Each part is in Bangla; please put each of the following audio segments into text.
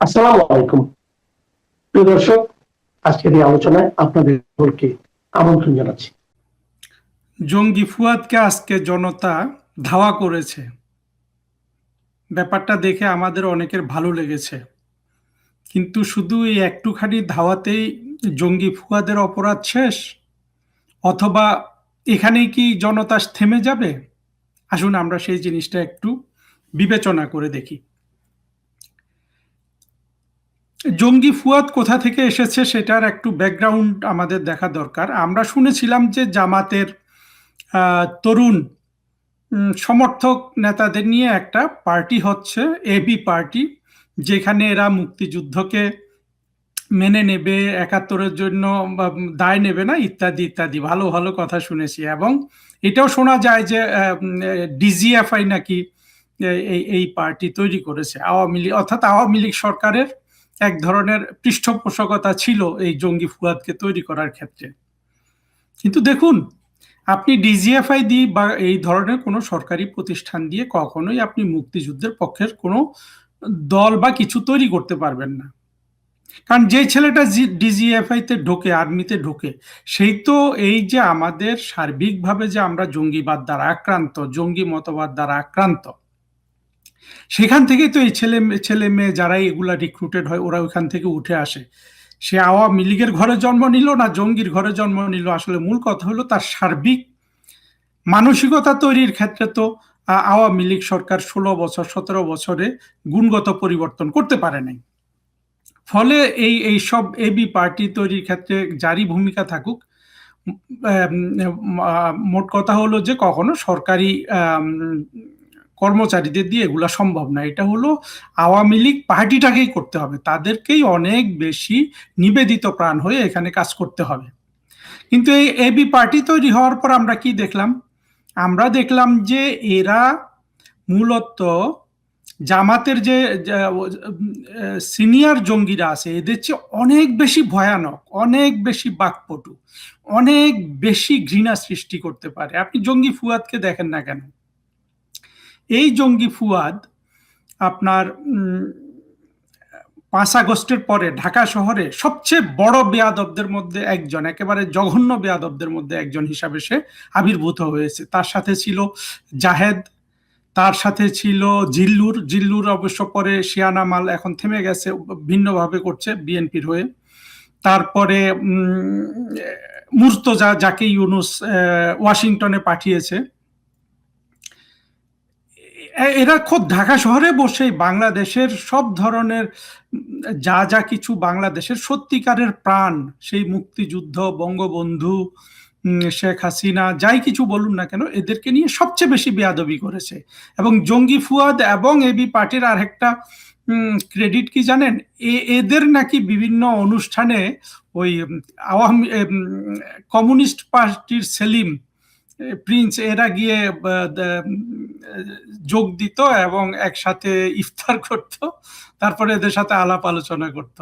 আসসালামু আলাইকুম। প্রিয় দর্শক, আজকের এই আলোচনায় আমন্ত্রণ জানাচ্ছি। জঙ্গি ফুয়াদকে আজকে জনতা ধাওয়া করেছে। ব্যাপারটা দেখে আমাদের অনেকের ভালো লেগেছে। কিন্তু শুধু এই একটুখানি ধাওয়াতেই জঙ্গি ফুয়াদের অপরাধ শেষ? অথবা এখানেই কি জনতা থেমে যাবে? আসুন আমরা সেই জিনিসটা একটু বিবেচনা করে দেখি। জঙ্গি ফুয়াদ কোথা থেকে এসেছে সেটার একটু ব্যাকগ্রাউন্ড আমাদের দেখা দরকার। আমরা শুনেছিলাম যে জামাতের তরুণ সমর্থক নেতাদের নিয়ে একটা পার্টি হচ্ছে এবি পার্টি, যেখানে এরা মুক্তিযুদ্ধকে মেনে নেবে, একাত্তরের জন্য দায় নেবে না, ইত্যাদি ইত্যাদি। ভালো ভালো কথা শুনেছি। এবং এটাও শোনা যায় যে ডিজিএফআই নাকি এই এই পার্টি তৈরি করেছে, আওয়ামী লীগ, অর্থাৎ আওয়ামী লীগ সরকারের এক ধরনের পৃষ্ঠপোষকতা ছিল এই জঙ্গি ফুয়াদকে তৈরি করার ক্ষেত্রে। কিন্তু দেখুন, আপনি ডিজিএফআই দিয়ে বা এই ধরনের কোনো সরকারি প্রতিষ্ঠান দিয়ে কখনোই আপনি মুক্তিযুদ্ধের পক্ষের কোনো দল বা কিছু তৈরি করতে পারবেন না। কারণ যে ছেলেটা ডিজিএফআই তে ঢোকে, আর্মিতে ঢোকে, সেই তো এই যে আমাদের সার্বিকভাবে যে আমরা জঙ্গিবাদ দ্বারা আক্রান্ত, জঙ্গি মতবাদ দ্বারা আক্রান্ত সেখান থেকেই তো এই ছেলে ছেলে মেয়ে যারা এগুলা রিক্রুটেড হয়, ওরা ওইখান থেকে উঠে আসে। সে আওয়ামী লীগের ঘরে জন্ম নিল না, জঙ্গির ঘরে জন্ম নিল। আসলে মূল কথা হলো তার সার্বিক মানসিকতা তৈরির ক্ষেত্রে তো আওয়ামী লীগ সরকার ষোলো বছর, সতেরো বছরে গুণগত পরিবর্তন করতে পারে নাই। ফলে এই এই সব এবি পার্টি তৈরির ক্ষেত্রে জারি ভূমিকা থাকুক মোট কথা হলো যে কখনো সরকারি কর্মচারীদের দিয়ে এগুলা সম্ভব না। এটা হলো আওয়ামী লীগ পার্টিটাকেই করতে হবে। তাদেরকেই অনেক বেশি নিবেদিত প্রাণ হয়ে এখানে কাজ করতে হবে। কিন্তু এই এবি পার্টি তৈরি হওয়ার পর আমরা কি দেখলাম? আমরা দেখলাম যে এরা মূলত জামাতের যে সিনিয়র জঙ্গিরা আছে, এদের চেয়ে অনেক বেশি ভয়ানক, অনেক বেশি বাকপটু, অনেক বেশি ঘৃণা সৃষ্টি করতে পারে। আপনি জঙ্গি ফুয়াদকে দেখেন না কেন? এই জঙ্গি ফুয়াদ আপনার পাঁচ আগস্টের পরে ঢাকা শহরে সবচেয়ে বড় বেয়াদবদের মধ্যে একজন, একেবারে জঘন্য বেয়াদবদের মধ্যে একজন হিসাবে সে আবির্ভূত হয়েছে। তার সাথে ছিল জাহেদ, তার সাথে ছিল জিল্লুর। জিল্লুর অবশ্য পরে শিয়ানা মাল এখন থেমে গেছে, ভিন্নভাবে করছে বিএনপির হয়ে। তারপরে মুর্তজা যাকে ইউনুস ওয়াশিংটনে পাঠিয়েছে এরা খুব ঢাকা শহরে বসেই বাংলাদেশের সব ধরনের যা যা কিছু বাংলাদেশের সত্যিকারের প্রাণ, সেই মুক্তিযুদ্ধ, বঙ্গবন্ধু শেখ হাসিনা, যাই কিছু বলুন না কেন, এদেরকে নিয়ে সবচেয়ে বেশি বেয়াদবি করেছে। এবং জঙ্গি ফুয়াদ এবং এবি পার্টির আর একটা ক্রেডিট কি জানেন? এদের নাকি বিভিন্ন অনুষ্ঠানে ওই আওয়ামী কমিউনিস্ট পার্টির সেলিম প্রিন্স এরা গিয়ে যোগ দিত এবং একসাথে ইফতার করত, তারপরে এদের সাথে আলাপ আলোচনা করত।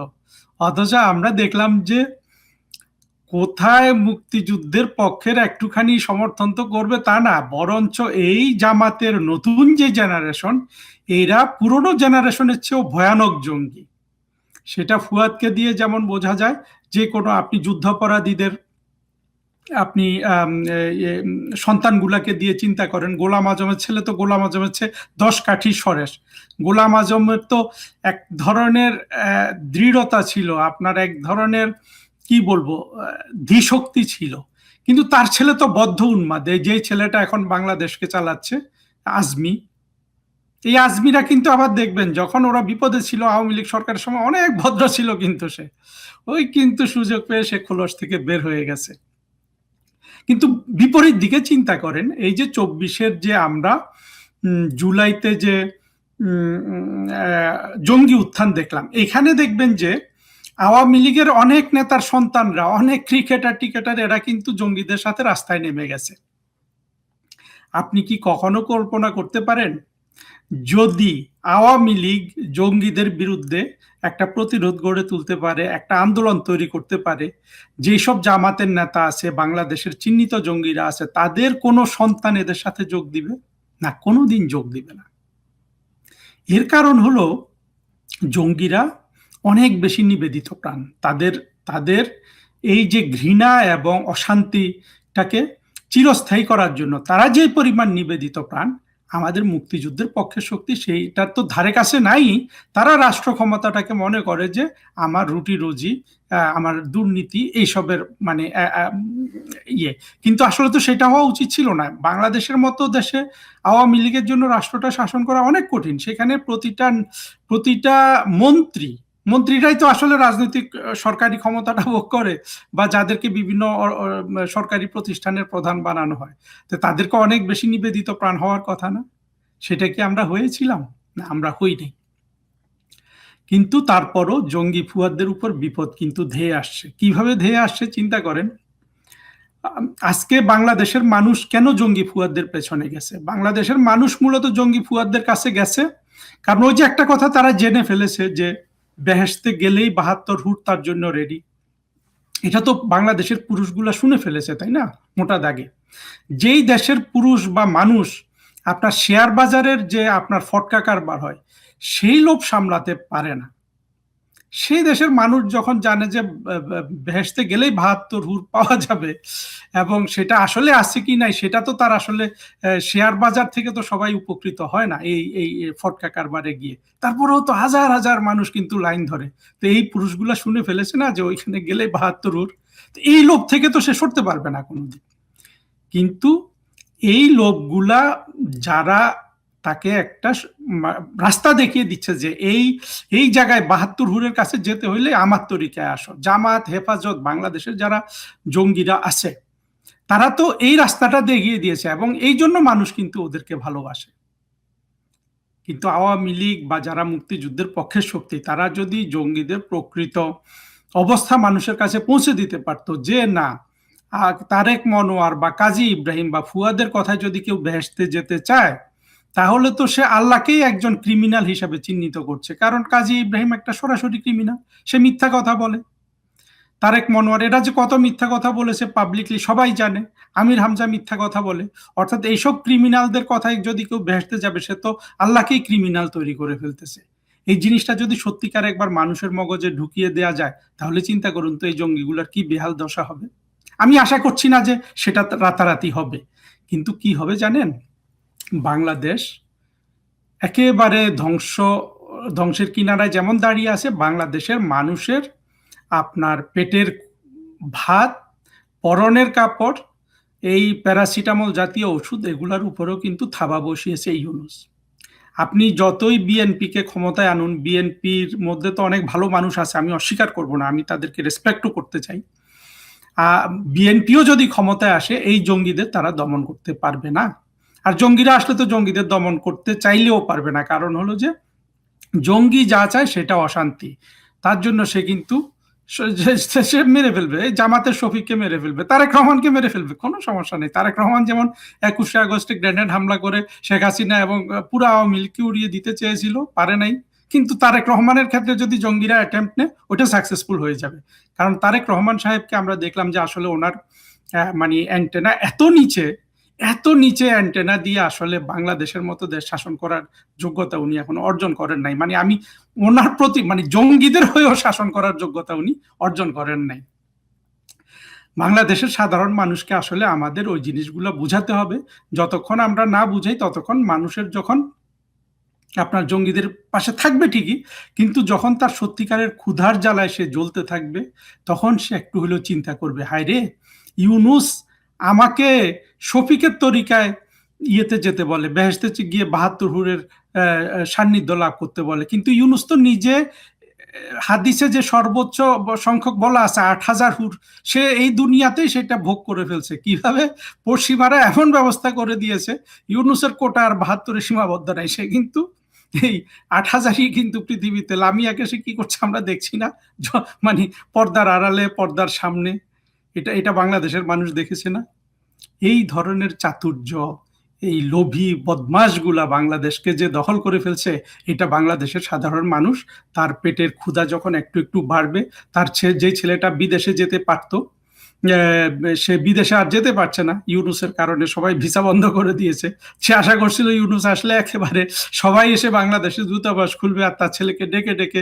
অথচ আমরা দেখলাম যে, কোথায় মুক্তিযুদ্ধের পক্ষের একটুখানি সমর্থন তো করবে তা না, বরঞ্চ এই জামাতের নতুন যে জেনারেশন এরা পুরনো জেনারেশনের চেয়েও ভয়ানক জঙ্গি। সেটা ফুয়াদকে দিয়ে যেমন বোঝা যায়, যে কোনো আপনি যুদ্ধাপরাধীদের আপনি সন্তানগুলাকে দিয়ে চিন্তা করেন। গোলাম আজমের ছেলে তো গোলাম আজমের ছেলে দশ কাঠি সরেস গোলাম আজমের তো এক ধরনের দৃঢ়তা ছিল, আপনার এক ধরনের, কি বলব ধীশক্তি ছিল। কিন্তু তার ছেলে তো বদ্ধ উন্মাদ যে ছেলেটা এখন বাংলাদেশকে চালাচ্ছে, আজমি। এই আজমিরা কিন্তু আবার দেখবেন, যখন ওরা বিপদে ছিল, আওয়ামী লীগ সরকারের সময় অনেক ভদ্র ছিল কিন্তু সে। ওই কিন্তু সুযোগ পেয়ে সে খোলস থেকে বের হয়ে গেছে। কিন্তু বিপরীত দিকে চিন্তা করেন, এই যে চব্বিশের যে আমরা জুলাইতে যে জঙ্গি উত্থান দেখলাম, এখানে দেখবেন যে আওয়ামী লীগের অনেক নেতার সন্তানরা, অনেক ক্রিকেটার, টিকেটার, এরা কিন্তু জঙ্গিদের সাথে রাস্তায় নেমে গেছে। আপনি কি কখনো কল্পনা করতে পারেন, যদি আওয়ামী লীগ জঙ্গিদের বিরুদ্ধে একটা প্রতিরোধ গড়ে তুলতে পারে, একটা আন্দোলন তৈরি করতে পারে। যেসব জামাতের নেতা আছে, বাংলাদেশের চিহ্নিত জঙ্গিরা আছে, তাদের কোনো সন্তান এদের সাথে যোগ দিবে? না কোনো দিন যোগ দিবে না। এর কারণ হলো, জঙ্গিরা অনেক বেশি নিবেদিত প্রাণ। তাদের তাদের এই যে ঘৃণা এবং অশান্তিটাকে চিরস্থায়ী করার জন্য তারা যে পরিমাণ নিবেদিত প্রাণ আমাদের মুক্তিযুদ্ধের পক্ষে শক্তি সেইটার তো ধারে কাছে নাই। তারা রাষ্ট্র ক্ষমতাটাকে মনে করে যে আমার রুটি রুজি আমার দুর্নীতি এইসবের মানে ইয়ে। কিন্তু আসলে তো সেটা হওয়া উচিত ছিল না। বাংলাদেশের মতো দেশে আওয়ামী লীগের জন্য রাষ্ট্রটা শাসন করা অনেক কঠিন। সেখানে প্রতিটা প্রতিটা মন্ত্রী মন্ত্রীরাই তো আসলে রাজনৈতিক সরকারি ক্ষমতাটা ভোগ করে বা যাদেরকে বিভিন্ন সরকারি প্রতিষ্ঠানের প্রধান বানানো হয়। তো তাদেরকে অনেক বেশি নিবেদিত প্রাণ হওয়ার কথা না। সেটা কি আমরা হয়েছিলাম? না, আমরা হইনি। কিন্তু তারপরও জঙ্গি ফুয়াদদের উপর বিপদ কিন্তু ধেয়ে আসছে। কীভাবে ধেয়ে আসছে চিন্তা করেন? আজকে বাংলাদেশের মানুষ কেন জঙ্গি ফুয়াদদের পেছনে গেছে? বাংলাদেশের মানুষ মূলত জঙ্গি ফুয়াদদের কাছে গেছে। কারণ ওই যে একটা কথা তারা জেনে ফেলেছে যে বেহেসতে গেলেই বাহাত্তর হুট তার জন্য রেডি এটা তো বাংলাদেশের পুরুষগুলা শুনে ফেলেছে, তাই না? মোটা দাগে। যেই দেশের পুরুষ বা মানুষ আপনার শেয়ার বাজারের যে আপনার ফটকা কারবার হয়, সেই লোভ সামলাতে পারে না। সেই দেশের মানুষ যখন জানে যে ভেসতে গেলেই বাহাত্তর হুর পাওয়া যাবে এবং সেটা আসলে আছে কি নাই, সেটা তো তার আসলে শেয়ার বাজার থেকে তো সবাই উপকৃত হয় না এই এই ফটকা কারবারে গিয়ে। তারপরেও তো হাজার হাজার মানুষ কিন্তু লাইন ধরে। তো এই পুরুষগুলা শুনে ফেলেছে না যে ওইখানে গেলে বাহাত্তর হুর? এই লোভ থেকে তো সে সরতে পারবে না কোনোদিন। কিন্তু এই লোকগুলা যারা তাকে একটা রাস্তা দেখিয়ে দিচ্ছে যে এই এই জায়গায় বাহাত্তর হুরের কাছে যেতে হইলে আমার তরিকায় আসো। জামাত, হেফাজত, বাংলাদেশের যারা জঙ্গিরা আছে, তারা তো এই রাস্তাটা দেখিয়ে দিয়েছে এবং এই জন্য মানুষ কিন্তু ওদেরকে ভালোবাসে। কিন্তু আওয়ামী লীগ বা যারা মুক্তিযুদ্ধের পক্ষের শক্তি, তারা যদি জঙ্গিদের প্রকৃত অবস্থা মানুষের কাছে পৌঁছে দিতে পারতো যে না তারেক মনোয়ার বা কাজী ইব্রাহিম বা ফুয়াদের কথায় যদি কেউ ভেসতে যেতে চায় তাহলে তো সে আল্লাহকেই একজন ক্রিমিনাল হিসাবে চিহ্নিত করছে। কারণ কাজী ইব্রাহিম একটা সরাসরি ক্রিমিনাল সে মিথ্যা কথা বলে। তারেক মনোয়ার, এরা যে কত মিথ্যা কথা বলেছে পাবলিকলি সবাই জানে। আমির হামজা মিথ্যা কথা বলে। অর্থাৎ এইসব ক্রিমিনালদের কথায় যদি কেউ ভেসতে যাবে, সে তো আল্লাহকেই ক্রিমিনাল তৈরি করে ফেলতেছে। এই জিনিসটা যদি সত্যিকার একবার মানুষের মগজে ঢুকিয়ে দেয়া যায়, তাহলে চিন্তা করুন তো এই জঙ্গিগুলার কি বেহাল দশা হবে। আমি আশা করছি না যে সেটা রাতারাতি হবে। কিন্তু কি হবে জানেন? বাংলাদেশ একেবারে ধ্বংস, ধ্বংসের কিনারায় যেমন দাঁড়িয়ে আছে, বাংলাদেশের মানুষের আপনার পেটের ভাত, পরনের কাপড়, এই প্যারাসিটামল জাতীয় ওষুধ, এগুলার উপরেও কিন্তু থাবা বসিয়েছে ইউনুস। আপনি যতই বিএনপিকে ক্ষমতায় আনুন, বিএনপির মধ্যে তো অনেক ভালো মানুষ আছে, আমি অস্বীকার করব না, আমি তাদেরকে রেসপেক্টও করতে চাই। বিএনপিও যদি ক্ষমতায় আসে, এই জঙ্গিদের তারা দমন করতে পারবে না। আর জঙ্গিরা আসলে তো জঙ্গিদের দমন করতে চাইলেও পারবে না। কারণ হলো যে, জঙ্গি যা চায় সেটা অশান্তি। তার জন্য সে কিন্তু সে- মেরে ফেলবে। জামাতের শফিককে মেরে ফেলবে। তারেক রহমানকে মেরে ফেলবে। কোনো সমস্যা নেই। তারেক রহমান যেমন একুশে আগস্টে গ্রেনেড হামলা করে শেখ হাসিনা এবং পুরা আওয়ামী লীগকে উড়িয়ে দিতে চেয়েছিল, পারে নাই। কিন্তু তারেক রহমানের ক্ষেত্রে যদি জঙ্গিরা অ্যাটেম্প নেয়, ওটা সাকসেসফুল হয়ে যাবে। কারণ তারেক রহমান সাহেবকে আমরা দেখলাম যে আসলে ওনার মানে অ্যান্টেনা এত নিচে এত নিচে অ্যান্টেনা দিয়ে আসলে বাংলাদেশের মতো দেশ শাসন করার যোগ্যতা উনি এখন অর্জন করেন নাই। মানে আমি ওনার প্রতি মানে জঙ্গিদের হয়েও শাসন করার যোগ্যতা উনি অর্জন করেন নাই। বাংলাদেশের সাধারণ মানুষকে আসলে আমাদের ওই জিনিসগুলো বুঝাতে হবে। যতক্ষণ আমরা না বুঝাই, ততক্ষণ মানুষের যখন আপনার জঙ্গিদের পাশে থাকবে ঠিকই, কিন্তু যখন তার সত্যিকারের ক্ষুধার জ্বালায় সে জ্বলতে থাকবে, তখন সে একটু হলেও চিন্তা করবে হায় রে ইউনুস আমাকে শফিকের তরিকায় ইয়েতে যেতে বলে বেহেস্তে গিয়ে বাহাত্তর হুরের সান্নিধ্য লাভ করতে বলে। কিন্তু ইউনুস তো নিজে হাদিসে যে সর্বোচ্চ সংখ্যক বলা আছে, আট হাজার হুর, সে এই দুনিয়াতেই সেটা ভোগ করে ফেলছে। কীভাবে? পশ্চিমারা এমন ব্যবস্থা করে দিয়েছে, ইউনুসের কোটা আর বাহাত্তরের সীমাবদ্ধ নাই। সে কিন্তু এই আট হাজারই কিন্তু পৃথিবীতে লামিয়াকে সে কি করছে আমরা দেখছি না। মানে পর্দার আড়ালে, পর্দার সামনে, এটা এটা বাংলাদেশের মানুষ দেখেছে না। এই ধরনের চাতুর্য, এই লোভী বদমাশগুলা বাংলাদেশকে যে দখল করে ফেলছে, এটা বাংলাদেশের সাধারণ মানুষ, তার পেটের ক্ষুধা যখন একটু একটু বাড়বে, তার যে ছেলেটা বিদেশে যেতে পারতো সে বিদেশে আর যেতে পারছে না। ইউনুসের কারণে সবাই ভিসা বন্ধ করে দিয়েছে। সে আশা করছিল ইউনুস আসলে একেবারে সবাই এসে বাংলাদেশে দূতাবাস খুলবে আর তার ছেলেকে ডেকে ডেকে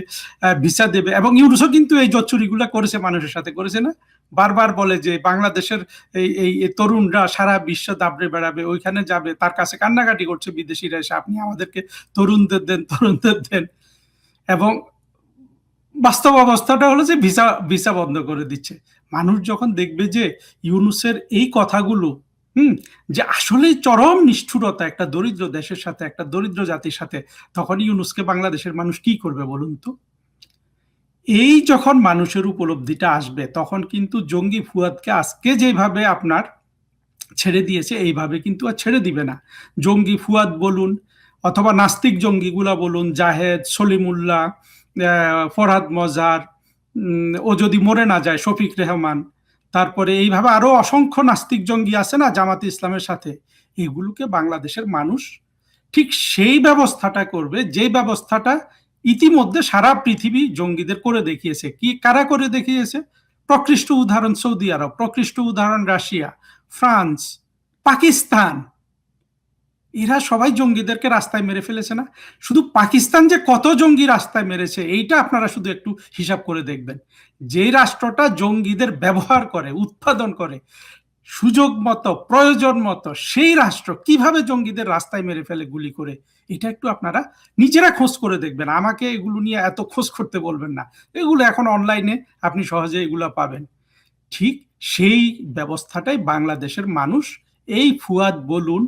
ভিসা দেবে। এবং ইউনুসও কিন্তু এই জচ্চুরিগুলো করেছে, মানুষের সাথে করেছে না। বারবার বলে যে বাংলাদেশের এই এই তরুণরা সারা বিশ্ব দাবড়ে বেড়াবে, ওইখানে যাবে, তার কাছে কান্নাকাটি করছে বিদেশিরা এসে, আপনি আমাদেরকে তরুণদের দেন তরুণদের দেন। এবং বাস্তব অবস্থাটা হলো যে ভিসা ভিসা বন্ধ করে দিচ্ছে। মানুষ যখন দেখবে যে ইউনুসের এই কথাগুলো, হুম, যে আসলেই চরম নিষ্ঠুরতা, একটা দরিদ্র দেশের সাথে, একটা দরিদ্র জাতির সাথে তখন ইউনুসকে বাংলাদেশের মানুষ কি করবে বলুন তো? এই যখন মানুষের উপলব্ধিটা আসবে, তখন কিন্তু জঙ্গি ফুয়াদকে আজকে যেভাবে আপনার ছেড়ে দিয়েছে, এইভাবে কিন্তু আর ছেড়ে দিবে না। জঙ্গি ফুয়াদ বলুন অথবা নাস্তিক জঙ্গিগুলা বলুন, জাহেদ, সলিমুল্লাহ ফরহাদ মজার ও যদি মরে না যায়, শফিক রেহমান, তারপরে এইভাবে আরও অসংখ্য নাস্তিক জঙ্গি আছে না জামাত ইসলামের সাথে, এগুলোকে বাংলাদেশের মানুষ ঠিক সেই ব্যবস্থাটা করবে যে ব্যবস্থাটা ইতিমধ্যে সারা পৃথিবী জঙ্গিদের করে দেখিয়েছে। কি কারা করে দেখিয়েছে? প্রকৃষ্ট উদাহরণ সৌদি আরব, প্রকৃষ্ট উদাহরণ রাশিয়া, ফ্রান্স, পাকিস্তান। এরা সবাই জঙ্গিদেরকে রাস্তায় মেরে ফেলেছে না? শুধু পাকিস্তান যে কত জঙ্গি রাস্তায় মেরেছে, এইটা আপনারা শুধু একটু হিসাব করে দেখবেন। যে রাষ্ট্রটা জঙ্গিদের ব্যবহার করে, উৎপাদন করে সুযোগ মতো, প্রয়োজন মতো সেই রাষ্ট্র কীভাবে জঙ্গিদের রাস্তায় মেরে ফেলে গুলি করে, এটা একটু আপনারা নিজেরা খোঁজ করে দেখবেন। আমাকে এগুলো নিয়ে এত খোঁজ করতে বলবেন না। এগুলো এখন অনলাইনে আপনি সহজে এগুলো পাবেন। ঠিক সেই ব্যবস্থাটাই বাংলাদেশের মানুষ, এই ফুয়াদ বলুন,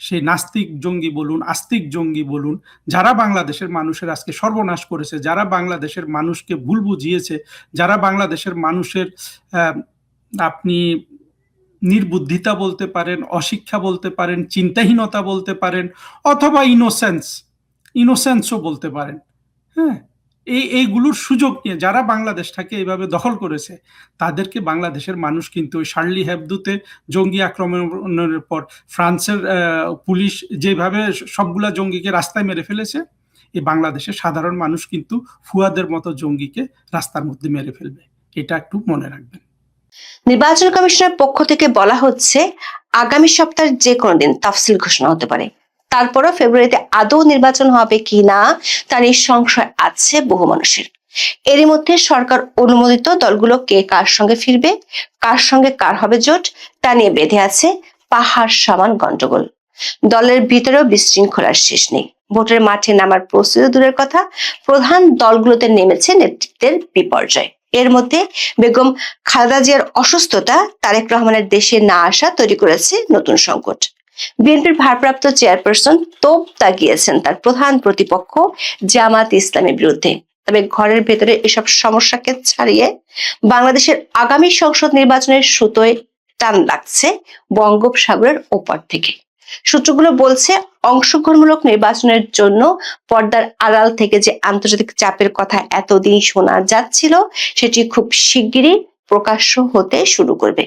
সেই নাস্তিক জঙ্গি বলুন, আস্তিক জঙ্গি বলুন, যারা বাংলাদেশের মানুষের আজকে সর্বনাশ করেছে, যারা বাংলাদেশের মানুষকে ভুল বুঝিয়েছে, যারা বাংলাদেশের মানুষের আপনি নির্বুদ্ধিতা বলতে পারেন, অশিক্ষা বলতে পারেন, চিন্তাহীনতা বলতে পারেন, অথবা ইনোসেন্স ইনোসেন্সও বলতে পারেন। হ্যাঁ এই, এইগুলোর সুযোগ নিয়ে যারা বাংলাদেশটাকে এইভাবে দখল করেছে, তাদেরকে বাংলাদেশের মানুষ কিন্তু ওই শার্লি হেবদুতে জঙ্গি আক্রমণের পর ফ্রান্সের পুলিশ যেভাবে সবগুলা জঙ্গিকে রাস্তায় মেরে ফেলেছে এই বাংলাদেশের সাধারণ মানুষ কিন্তু ফুয়াদের মতো জঙ্গিকে রাস্তার মধ্যে মেরে ফেলবে। এটা একটু মনে রাখবেন। নির্বাচন কমিশনের পক্ষ থেকে বলা হচ্ছে, আগামী সপ্তাহের যে কোনো দিন তাফসিল ঘোষণা হতে পারে। তারপরও ফেব্রুয়ারিতে আদৌ নির্বাচন হবে কি না, তা নিয়ে সংশয় আছে বহু মানুষের। এরই মধ্যে সরকার অনুমোদিত দলগুলো কে কার সঙ্গে ফিরবে, কার সঙ্গে কার হবে জোট, তা নিয়ে বেঁধে আছে পাহাড় সমান গন্ডগোল। দলের ভিতরেও বিশৃঙ্খলার শেষ নেই। ভোটের মাঠে নামার প্রস্তুতি দূরের কথা, প্রধান দলগুলোতে নেমেছে নেতৃত্বের বিপর্যয়। এর মধ্যে বেগম খালেদা জিয়ার অসুস্থতা তারেক রহমানের দেশে না আসা তৈরি করেছে নতুন সংকট। বিএনপির ভারপ্রাপ্ত চেয়ারপারসন তোপ তাগিয়েছেন তার প্রধান প্রতিপক্ষ জামাত ইসলামের বিরুদ্ধে। তবে ঘরের ভেতরে এসব সমস্যাকে ছাড়িয়ে বাংলাদেশের আগামী সংসদ নির্বাচনের সুতোয় টান লাগছে বঙ্গোপসাগরের ওপার থেকে। সূত্রগুলো বলছে অংশগ্রহণমূলক নির্বাচনের জন্য পর্দার আড়াল থেকে যে আন্তর্জাতিক চাপের কথা এতদিন শোনা যাচ্ছিল, সেটি খুব শিগগিরই প্রকাশ্য হতে শুরু করবে।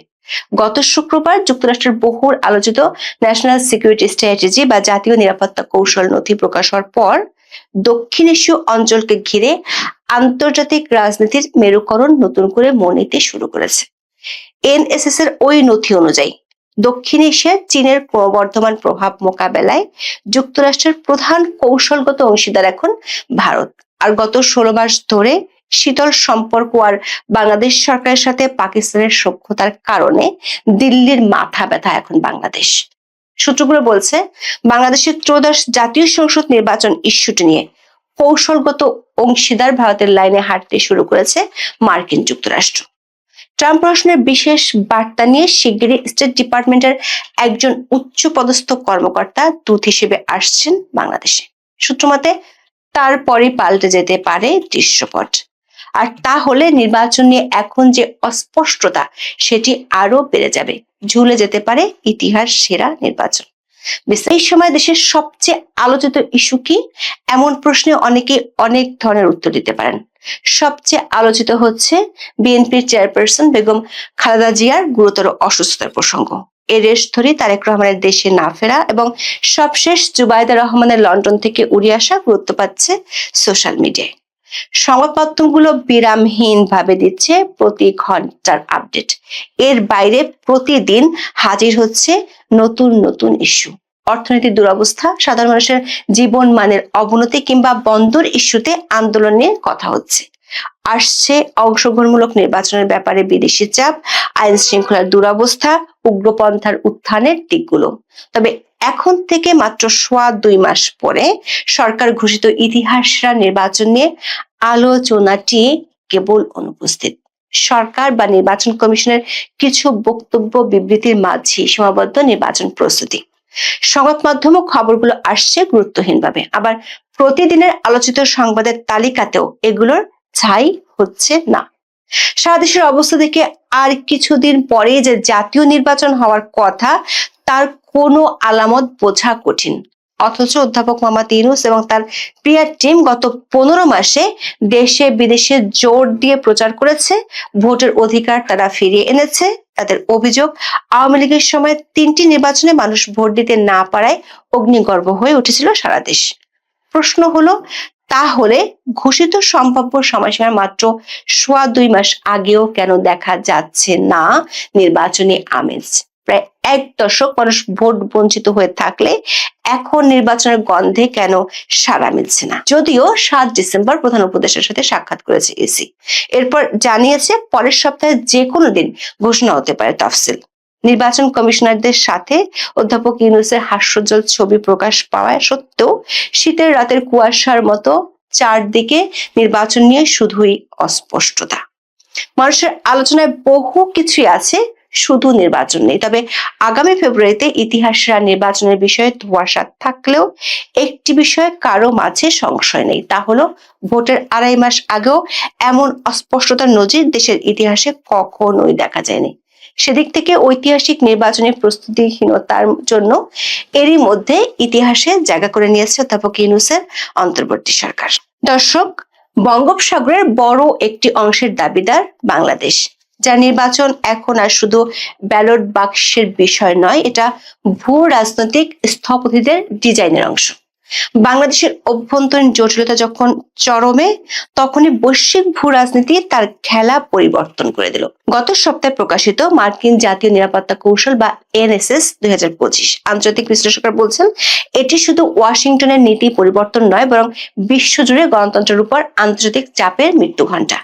গত শুক্রবার যুক্তরাষ্ট্রের বহুল আলোচিত ন্যাশনাল সিকিউরিটি স্ট্র্যাটেজি বা জাতীয় নিরাপত্তা কৌশল নথি প্রকাশ হওয়ার পর দক্ষিণ এশীয় অঞ্চলকে ঘিরে আন্তর্জাতিক রাজনীতির মেরুকরণ নতুন করে মনিতে শুরু করেছে। এনএসএস এর ওই নথি অনুযায়ী দক্ষিণ এশিয়ায় চীনের ক্রমবর্ধমান প্রভাব মোকাবেলায় যুক্তরাষ্ট্রের প্রধান কৌশলগত অংশীদার এখন ভারত। আর গত ষোলো মাস ধরে শীতল সম্পর্ক আর বাংলাদেশ সরকারের সাথে পাকিস্তানের সক্ষতার কারণে দিল্লির মাথা ব্যথা এখন বাংলাদেশ। সূত্রগুলো বলছে, বাংলাদেশের ত্রয়োদশ জাতীয় সংসদ নির্বাচন ইস্যুটি নিয়ে কৌশলগত অংশীদার ভারতের লাইনে হাঁটতে শুরু করেছে মার্কিন যুক্তরাষ্ট্র। ট্রাম্প প্রশাসনের বিশেষ বার্তা নিয়ে শিগগিরই স্টেট ডিপার্টমেন্টের একজন উচ্চ পদস্থ কর্মকর্তা দূত হিসেবে আসছেন বাংলাদেশে। সূত্রমতে তারপরই পাল্টে যেতে পারে দৃশ্যপট। আর তাহলে নির্বাচন নিয়ে এখন যে অস্পষ্টতা, সেটি আরও বেড়ে যাবে। ঝুলে যেতে পারে ইতিহাস সেরা নির্বাচন। এই সময় দেশের সবচেয়ে আলোচিত ইস্যু কি? এমন প্রশ্নে অনেকে অনেক ধরনের উত্তর দিতে পারেন। সবচেয়ে আলোচিত হচ্ছে বিএনপির চেয়ারপারসন বেগম খালেদা জিয়ার গুরুতর অসুস্থতার প্রসঙ্গ। এর রেশ ধরে তারেক রহমানের দেশে না ফেরা এবং সবশেষ জুবাইদা রহমানের লন্ডন থেকে উড়ে আসা গুরুত্ব পাচ্ছে সোশ্যাল মিডিয়ায়। সংবাদ মাধ্যমগুলো বিরামহীন ভাবে দিচ্ছে প্রতি ঘণ্টার আপডেট। এর বাইরে প্রতিদিন হাজির হচ্ছে নতুন নতুন ইস্যু। অর্থনৈতিক দুরবস্থা, সাধারণ মানুষের জীবন মানের অবনতি কিংবা বন্দর ইস্যুতে আন্দোলন নিয়ে কথা হচ্ছে। আসছে অংশগ্রহণমূলক নির্বাচনের ব্যাপারে বিদেশি চাপ, আইন শৃঙ্খলার দুরবস্থা, উগ্রপন্থার উত্থানের দিকগুলো। তবে এখন থেকে মাত্র সোয়া দুই মাস পরে সরকার ঘোষিত ইতিহাসরা নির্বাচন নিয়ে আলোচনাটি কেবল অনুপস্থিত। সরকার বা নির্বাচন কমিশনের কিছু বক্তব্য বিবৃতির মাঝে সীমাবদ্ধ নির্বাচন প্রস্তুতি। সংবাদ মাধ্যম খবরগুলো আসছে গুরুত্বহীনভাবে। আবার প্রতিদিনের আলোচিত সংবাদের তালিকাতেও এগুলোর ছাই হচ্ছে না। সারা দেশের অবস্থা দেখে আর কিছুদিন পরেই যে জাতীয় নির্বাচন হওয়ার কথা তার কোনো আলামত বোঝা কঠিন। অথচ অধ্যাপক মোহাম্মদ ইউনুস এবং তার প্রিয়া টিম গত পনেরো মাসে দেশে বিদেশে জোর দিয়ে প্রচার করেছে, ভোটের অধিকার তারা ফিরিয়ে এনেছে, তাদের অভিযোগ, আওয়ামী লীগের সময় তিনটি নির্বাচনে মানুষ ভোট দিতে না পারায় অগ্নিগর্ভ হয়ে উঠেছিল সারা দেশ। প্রশ্ন হলো, তাহলে ঘোষিত সম্ভাব্য সময়সীমার মাত্র সোয়া দুই মাস আগেও কেন দেখা যাচ্ছে না নির্বাচনী আমেজ? প্রায় এক দশক মানুষ ভোট বঞ্চিত হয়ে থাকলে এখন নির্বাচনের গন্ধে কেন সাড়া মিলছে না? যদিও সাত ডিসেম্বর প্রধান উপদেষ্টার সাথে সাক্ষাৎ করেছে ইসি এরপর জানিয়েছে পরের সপ্তাহে যে কোনো দিন ঘোষণা হতে পারে তফসিল। নির্বাচন কমিশনারদের সাথে অধ্যাপক ইউনুসের হাস্যজ্জ্বল ছবি প্রকাশ পাওয়া সত্ত্বেও শীতের রাতের কুয়াশার মতো চারদিকে নির্বাচন নিয়ে শুধুই অস্পষ্টতা। মানুষের আলোচনায় বহু কিছুই আছে শুধু নির্বাচন নেই। তবে আগামী ফেব্রুয়ারিতে ইতিহাসরা নির্বাচনের বিষয়ে ধোয়াশা থাকলেও একটি বিষয়ে কারও মাঝে সংশয় নেই। তা হলো, ভোটের আড়াই মাস আগেও এমন অস্পষ্টতার নজির দেশের ইতিহাসে কখনোই দেখা যায়নি। সেদিক থেকে ঐতিহাসিক নির্বাচনী প্রস্তুতিহীনতার জন্য এরই মধ্যে ইতিহাসে জায়গা করে নিয়েছে অধ্যাপক ইউনুসের অন্তর্বর্তী সরকার। দর্শক, বঙ্গোপসাগরের বড় একটি অংশের দাবিদার বাংলাদেশ। যা নির্বাচন এখন আর শুধু ব্যালট বাক্সের বিষয় নয়, এটা ভূ রাজনৈতিক স্থপতিদের ডিজাইনের অংশ। বাংলাদেশের অভ্যন্তরীণ জটিলতা যখন চরমে, তখনই বৈশ্বিক ভূ রাজনীতি তার খেলা পরিবর্তন করে দিল। গত সপ্তাহে প্রকাশিত মার্কিন জাতীয় নিরাপত্তা কৌশল বা এনএসএস দুই হাজার পঁচিশ আন্তর্জাতিক বিশ্লেষকরা বলছেন, এটি শুধু ওয়াশিংটনের নীতি পরিবর্তন নয়, বরং বিশ্বজুড়ে গণতন্ত্রের উপর আন্তর্জাতিক চাপের মৃত্যু ঘণ্টা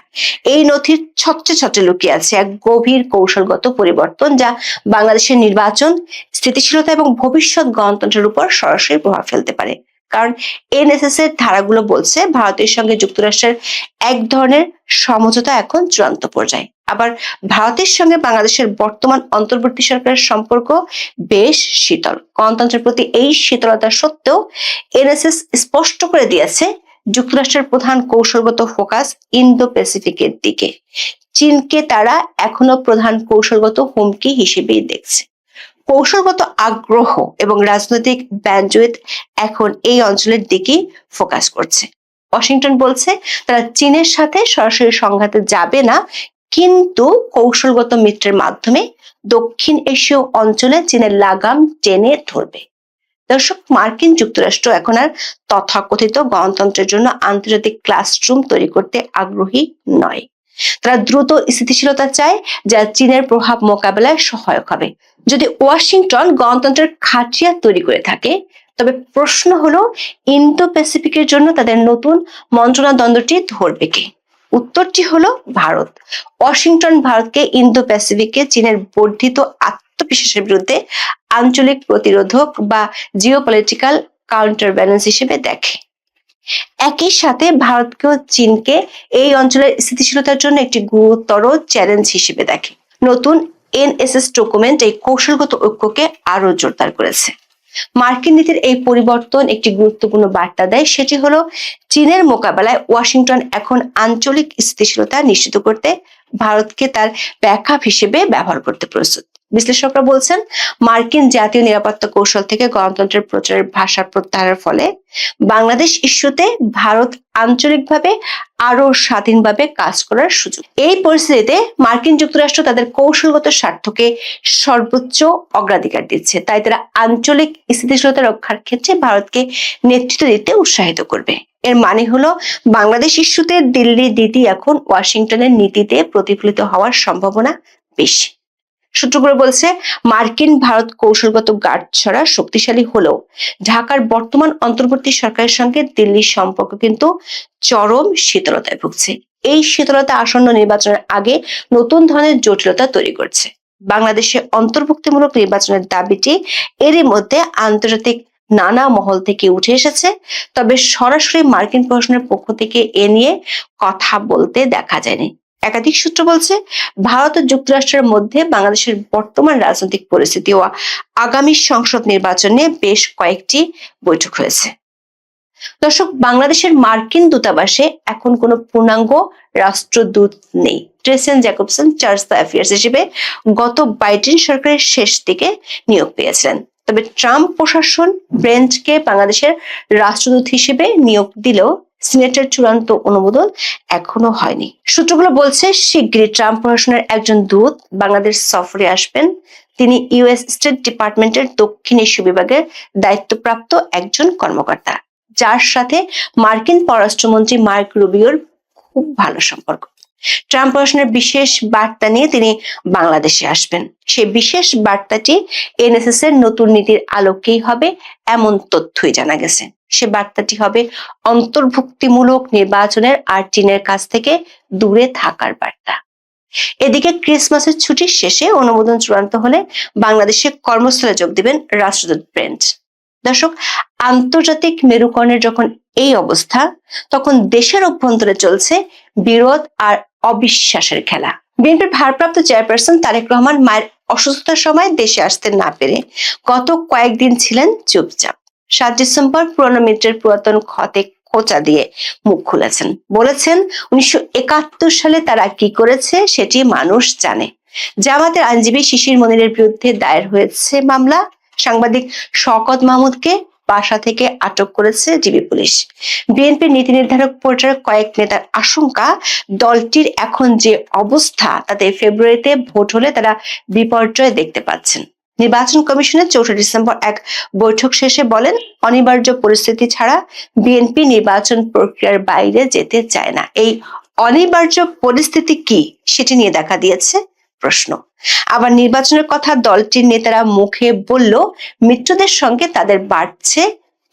এই নথির ছত্রে ছত্রে লুকিয়ে আছে এক গভীর কৌশলগত পরিবর্তন যা বাংলাদেশের নির্বাচন, স্থিতিশীলতা এবং ভবিষ্যৎ গণতন্ত্রের উপর সরাসরি প্রভাব ফেলতে পারে। কারণ এনএসএস এর ধারাগুলো বলছে ভারতের সঙ্গে যুক্তরাষ্ট্রের এক ধরনের সমঝোতা এখন চূড়ান্ত পর্যায়ে। আবার ভারতের সঙ্গে বাংলাদেশের বর্তমান অন্তর্বর্তী সরকারের সম্পর্ক বেশ শীতল। গণতন্ত্রের প্রতি এই শীতলতা সত্ত্বেও এনএসএস স্পষ্ট করে দিয়েছে যুক্তরাষ্ট্রের প্রধান কৌশলগত ফোকাস ইন্দো প্যাসিফিকের দিকে। চীনকে তারা এখনও প্রধান কৌশলগত হুমকি হিসেবেই দেখছে। কৌশলগত আগ্রহ এবং রাজনৈতিক ব্যান্ডউইথ এখন এই অঞ্চলের দিকেই ফোকাস করছে। ওয়াশিংটন বলছে, তারা চীনের সাথে সরাসরি সংঘাতে যাবে না, কিন্তু কৌশলগত মিত্রের মাধ্যমে দক্ষিণ এশীয় অঞ্চলে চীনের লাগাম টেনে ধরবে। দর্শক, মার্কিন যুক্তরাষ্ট্র এখন আর তথাকথিত গণতন্ত্রের জন্য আন্তর্জাতিক ক্লাসরুম তৈরি করতে আগ্রহী নয়। তারা দ্রুত স্থিতিশীলতা চায়, যা চীনের প্রভাব মোকাবেলায় সহায়ক হবে। যদি ওয়াশিংটন গণতন্ত্রের খাটিয়া তৈরি করে থাকে, তবে প্রশ্ন হলো ইন্দো প্যাসিফিকের জন্য তাদের নতুন মন্ত্রণা দ্বন্দ্বটি ধরবে কে? উত্তরটি হলো ভারত। ওয়াশিংটন ভারতকে ইন্দো প্যাসিফিকে চীনের বর্ধিত আত্মবিশ্বাসের বিরুদ্ধে আঞ্চলিক প্রতিরোধক বা জিওপলিটিক্যাল কাউন্টার ব্যালেন্স হিসেবে দেখে। একই সাথে ভারতকেও চীনকে এই অঞ্চলের স্থিতিশীলতার জন্য একটি গুরুতর চ্যালেঞ্জ হিসেবে দেখে। নতুন এনএসএস ডকুমেন্ট এই কৌশলগত ঐক্যকে আরও জোরদার করেছে। মার্কিন নীতির এই পরিবর্তন একটি গুরুত্বপূর্ণ বার্তা দেয়, সেটি হলো চীনের মোকাবেলায় ওয়াশিংটন এখন আঞ্চলিক স্থিতিশীলতা নিশ্চিত করতে ভারতকে তার ব্যাকআপ হিসেবে ব্যবহার করতে প্রস্তুত। বিশ্লেষকরা বলছেন, মার্কিন জাতীয় নিরাপত্তা কৌশল থেকে গণতন্ত্রের প্রচারের ভাষা প্রত্যাহারের ফলে বাংলাদেশ ইস্যুতে ভারত আঞ্চলিকভাবে আরও স্বাধীনভাবে কাজ করার সুযোগ। এই পরিস্থিতিতে মার্কিন যুক্তরাষ্ট্র তাদের কৌশলগত স্বার্থকে সর্বোচ্চ অগ্রাধিকার দিচ্ছে। তাই তারা আঞ্চলিক স্থিতিশীলতা রক্ষার ক্ষেত্রে ভারতকে নেতৃত্ব দিতে উৎসাহিত করবে। এর মানে হলো, বাংলাদেশ ইস্যুতে দিল্লির নীতি এখন ওয়াশিংটনের নীতিতে প্রতিফলিত হওয়ার সম্ভাবনা বেশি। সূত্রগুলো বলছে, মার্কিন ভারত কৌশলগত গার্ড ছাড়া শক্তিশালী হলেও ঢাকার বর্তমান অন্তর্বর্তী সরকারের সঙ্গে দিল্লির সম্পর্ক কিন্তু চরম শীতলতায় ভুগছে। এই শীতলতা আসন্ন নির্বাচনের আগে নতুন ধরনের জটিলতা তৈরি করছে। বাংলাদেশে অন্তর্ভুক্তিমূলক নির্বাচনের দাবিটি এরই মধ্যে আন্তর্জাতিক নানা মহল থেকে উঠে এসেছে। তবে সরাসরি মার্কিন প্রশাসনের পক্ষ থেকে এ নিয়ে কথা বলতে দেখা যায়নি। একাধিক সূত্র বলছে, ভারত ও যুক্তরাষ্ট্রের মধ্যে বাংলাদেশের বর্তমান রাজনৈতিক পরিস্থিতি ও আগামী সংসদ নির্বাচনে বেশ কয়েকটি বৈঠক হয়েছে। দর্শক, বাংলাদেশের মার্কিন দূতাবাসে এখন কোনো পূর্ণাঙ্গ রাষ্ট্রদূত নেই। Tracey Jacobson charge d' affaires হিসেবে গত বাইডেন সরকারের শেষ দিকে নিয়োগ পেয়েছিলেন। তবে ট্রাম্প প্রশাসন ব্রেন্টকে বাংলাদেশের রাষ্ট্রদূত হিসেবে নিয়োগ দিলেও সিনেটের চূড়ান্ত অনুমোদন এখনও হয়নি। সূত্রগুলো বলছে, শিগগিরই ট্রাম্প প্রশাসনের একজন দূত বাংলাদেশ সফরে আসবেন। তিনি ইউএস স্টেট ডিপার্টমেন্টের দক্ষিণ এশীয় বিভাগের দায়িত্বপ্রাপ্ত একজন কর্মকর্তা। যার সাথে মার্কিন পররাষ্ট্রমন্ত্রী মার্ক রুবিওর খুব ভালো সম্পর্ক। ট্রাম্প প্রশাসনের বিশেষ বার্তা নিয়ে তিনি বাংলাদেশে আসবেন। সেই বিশেষ বার্তাটি এনএসএস এর নতুন নীতির আলোকেই হবে এমন তথ্যই জানা গেছে। সে বার্তাটি হবে অন্তর্ভুক্তিমূলক নির্বাচনের আর চীনের কাছ থেকে দূরে থাকার বার্তা। এদিকে ক্রিসমাসের ছুটির শেষে অনুমোদন চূড়ান্ত হলে বাংলাদেশে কর্মস্থলে যোগ দিবেন রাষ্ট্রদূত ব্রেন্ট। দর্শক, আন্তর্জাতিক মেরুকরণের যখন এই অবস্থা, তখন দেশের অভ্যন্তরে চলছে বিরোধ আর অবিশ্বাসের খেলা। বিএনপির ভারপ্রাপ্ত চেয়ারপারসন তারেক রহমান মায়ের অসুস্থতার সময় দেশে আসতে না পেরে গত কয়েকদিন ছিলেন চুপচাপ। সাত ডিসেম্বর পুরনো মিত্রের পুরাতন ক্ষতে খোঁচা দিয়ে মুখ খুলেছেন। বলেছেন, উনিশশো একাত্তর সালে তারা কি করেছে সেটি মানুষ জানে। জামাতের আইনজীবী শিশির মনিরের বিরুদ্ধে দায়ের হয়েছে মামলা। সাংবাদিক শওকত মাহমুদকে বাসা থেকে আটক করেছে ডিবি পুলিশ। বিএনপির নীতি নির্ধারক পর্যায়ের কয়েক নেতার আশঙ্কা, দলটির এখন যে অবস্থা, তাতে ফেব্রুয়ারিতে ভোট হলে তারা বিপর্যয় দেখতে পাচ্ছেন। নির্বাচন কমিশনের চৌঠা ডিসেম্বর এক বৈঠক শেষে বলেন, অনিবার্য পরিস্থিতি ছাড়া বিএনপি নির্বাচন প্রক্রিয়ার বাইরে যেতে চায় না। এই অনিবার্য পরিস্থিতি কি, সেটি নিয়ে দেখা দিয়েছে প্রশ্ন। আবার নির্বাচনের কথা দলটির নেতারা মুখে বলল, মিত্রদের সঙ্গে তাদের বাড়ছে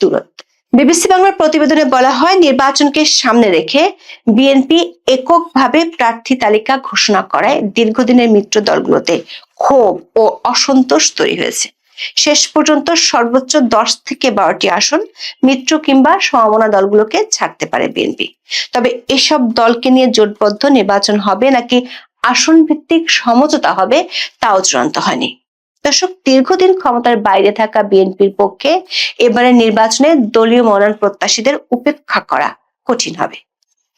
দূরত্ব। বিবিসি বাংলার প্রতিবেদনে বলা হয়, নির্বাচনকে সামনে রেখে বিএনপি এককভাবে প্রার্থী তালিকা ঘোষণা করায় দীর্ঘদিনের মিত্র দলগুলোতে ক্ষোভ ও অসন্তোষ তৈরি হয়েছে। শেষ পর্যন্ত সর্বোচ্চ দশ থেকে বারোটি আসন মিত্র কিংবা সমমনা দলগুলোকে ছাড়তে পারে বিএনপি। তবে এসব দলকে নিয়ে জোটবদ্ধ নির্বাচন হবে নাকি আসন ভিত্তিক সমঝোতা হবে, তাও চূড়ান্ত হয়নি। দর্শক, দীর্ঘদিন ক্ষমতার বাইরে থাকা বিএনপির পক্ষে এবারের নির্বাচনে দলীয় মনোনয়ন প্রত্যাশীদের উপেক্ষা করা কঠিন হবে।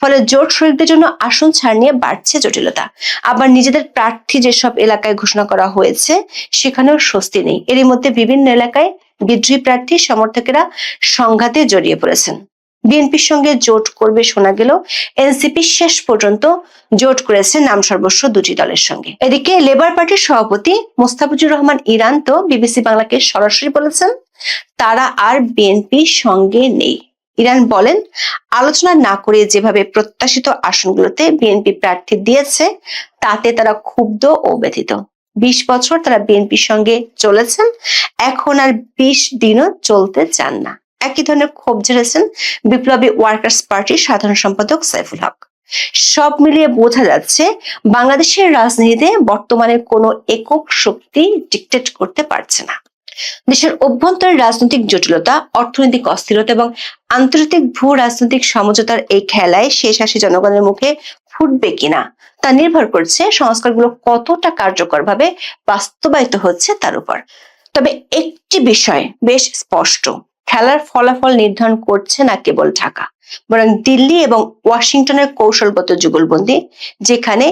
ফলে জোট শরিকদের জন্য আসন ছাড় নিয়ে বাড়ছে জটিলতা। আবার নিজেদের প্রার্থী যেসব এলাকায় ঘোষণা করা হয়েছে, সেখানেও স্বস্তি নেই। এরই মধ্যে বিভিন্ন এলাকায় বিদ্রোহী প্রার্থী সমর্থকেরা সংঘাতে জড়িয়ে পড়েছেন। বিএনপির সঙ্গে জোট করবে শোনা গেল। এনসিপি শেষ পর্যন্ত জোট করেছে নাম সর্বস্ব দুটি দলের সঙ্গে। এদিকে লেবার পার্টির সভাপতি মোস্তাফিজুর রহমান ইরান তো বিবিসি বাংলাকে সরাসরি বলেছেন, তারা আর বিএনপির সঙ্গে নেই। ইরান বলেন, আলোচনা না করে যেভাবে প্রত্যাশিত আসনগুলোতে বিএনপি প্রার্থী দিয়েছে, তাতে তারা ক্ষুব্ধ ও ব্যথিত। বিশ বছর তারা বিএনপির সঙ্গে চলেছেন, এখন আর বিশ দিনও চলতে চান না। একই ধরনের ক্ষোভ ঝেড়েছেন বিপ্লবী ওয়ার্কার্স পার্টির সাধারণ সম্পাদক সাইফুল হক। সব মিলিয়ে বোঝা যাচ্ছে বাংলাদেশের রাজনীতিতে বর্তমানে কোনো একক শক্তি ডিকটেট করতে পারছে না। দেশের অভ্যন্তরীণ রাজনৈতিক জটিলতা, অর্থনৈতিক অস্থিরতা এবং আন্তর্জাতিক ভূ রাজনৈতিক সমঝোতার এই খেলায় শেষ আসে জনগণের মুখে ফুটবে কিনা তা নির্ভর করছে সংস্কারগুলো কতটা কার্যকরভাবে বাস্তবায়িত হচ্ছে তার উপর। তবে একটি বিষয় বেশ স্পষ্ট খেলার ফলাফল নির্ধারণ করছে না কেবল ঢাকা, বরং দিল্লি এবং ওয়াশিংটনের কৌশলগত যুগলবন্দি, যেখানে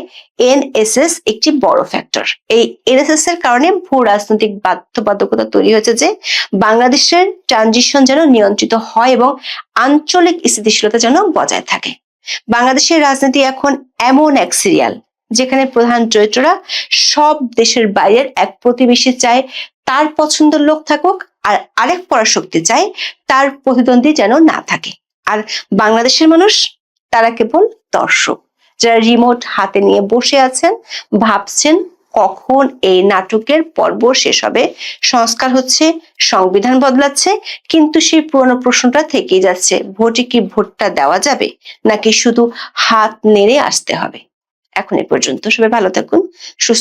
এনএসএস একটি বড় ফ্যাক্টর এই এনএসএস এর কারণে ভূ রাজনৈতিক বাধ্যবাধকতা তৈরি হয়েছে যে, বাংলাদেশের ট্রানজিশন যেন নিয়ন্ত্রিত হয় এবং আঞ্চলিক স্থিতিশীলতা যেন বজায় থাকে। বাংলাদেশের রাজনীতি এখন এমন এক সিরিয়াল যেখানে প্রধান চরিত্ররা সব দেশের বাইরের এক প্রতিবেশী চায়, তার পছন্দের লোক থাকুক আর আরেক পরাশক্তি চায় তার প্রতিদ্বন্দ্বী যেন না থাকে। আর বাংলাদেশের মানুষ, তারা কেবল দর্শক। যারা রিমোট হাতে নিয়ে বসে আছেন, ভাবছেন কখন এই নাটকের পর্ব শেষ হবে, সংস্কার হচ্ছে, সংবিধান বদলাচ্ছে, কিন্তু সেই পুরনো প্রশ্নটা থেকেই যাচ্ছে, ভোটে কি ভোটটা দেওয়া যাবে, নাকি শুধু হাত নেড়ে আসতে হবে। এখন এ পর্যন্ত সবাই ভালো থাকুন, সুস্থ